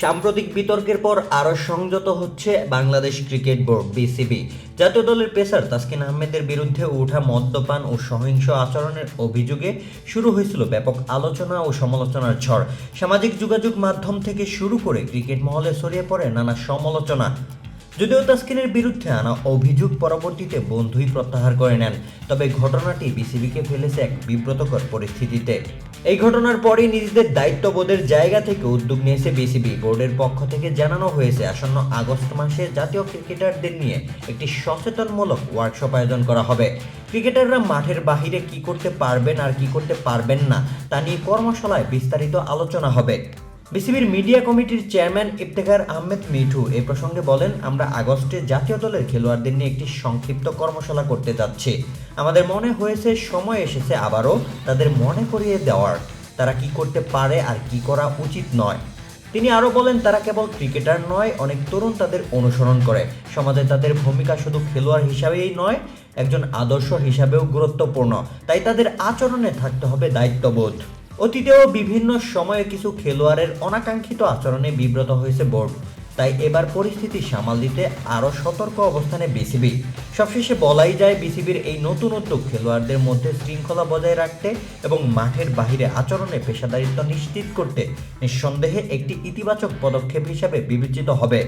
সাম্প্রতিক বিতর্কের পর আরও সংযত হচ্ছে বাংলাদেশ ক্রিকেট বোর্ড, বিসিবি। জাতীয় দলের পেসার তাসকিন আহমেদের বিরুদ্ধে ওঠা মদ্যপান ও সহিংস আচরণের অভিযোগে শুরু হয়েছিল ব্যাপক আলোচনা ও সমালোচনার ঝড়। সামাজিক যোগাযোগ মাধ্যম থেকে শুরু করে ক্রিকেট মহলে ছড়িয়ে পড়ে নানা সমালোচনা। যদিও তাসকিনের বিরুদ্ধে আনা অভিযোগ পরবর্তীতে বন্ধুই প্রত্যাহার করে নেন, তবে ঘটনাটি বিসিবিকে ফেলেছে এক বিব্রতকর পরিস্থিতিতে। এই ঘটনার পরই নিজেদের দায়িত্ববোধের জায়গা থেকে উদ্যোগ নিয়েছে বিসিবি। বোর্ডের পক্ষ থেকে জানানো হয়েছে, আসন্ন আগস্ট মাসে জাতীয় ক্রিকেটারদের নিয়ে একটি সচেতনমূলক ওয়ার্কশপ আয়োজন করা হবে। ক্রিকেটাররা মাঠের বাহিরে কি করতে পারবেন আর কি করতে পারবেন না, তা নিয়ে কর্মশালায় বিস্তারিত আলোচনা হবে। বিসিবির মিডিয়া কমিটির চেয়ারম্যান ইফতেখার আহমেদ মিঠু এ প্রসঙ্গে বলেন, আমরা আগস্টে জাতীয় দলের খেলোয়াড়দের নিয়ে একটি সংক্ষিপ্ত কর্মশালা করতে যাচ্ছি। আমাদের মনে হয়েছে, সময় এসেছে আবারও তাদের মনে করিয়ে দেওয়ার। তারা কি করতে পারে আর কি করা উচিত নয়। তিনি আরও বলেন, তারা কেবল ক্রিকেটার নয়, অনেক তরুণ তাদের অনুসরণ করে। সমাজে তাদের ভূমিকা শুধু খেলোয়াড় হিসাবেই নয়, একজন আদর্শ হিসাবেও গুরুত্বপূর্ণ। তাই তাদের আচরণে থাকতে হবে দায়িত্ববোধ। অতীতেও বিভিন্ন সময়ে কিছু খেলোয়াড়ের অনাকাঙ্ক্ষিত আচরণে বিব্রত হয়েছে বোর্ড। তাই এবার পরিস্থিতি সামাল দিতে আরও সতর্ক অবস্থানে বিসিবি। সবশেষে বলাই যায়, বিসিবির এই নতুন উদ্যোগ খেলোয়াড়দের মধ্যে শৃঙ্খলা বজায় রাখতে এবং মাঠের বাহিরে আচরণে পেশাদারিত্ব নিশ্চিত করতে নিঃসন্দেহে একটি ইতিবাচক পদক্ষেপ হিসাবে বিবেচিত হবে।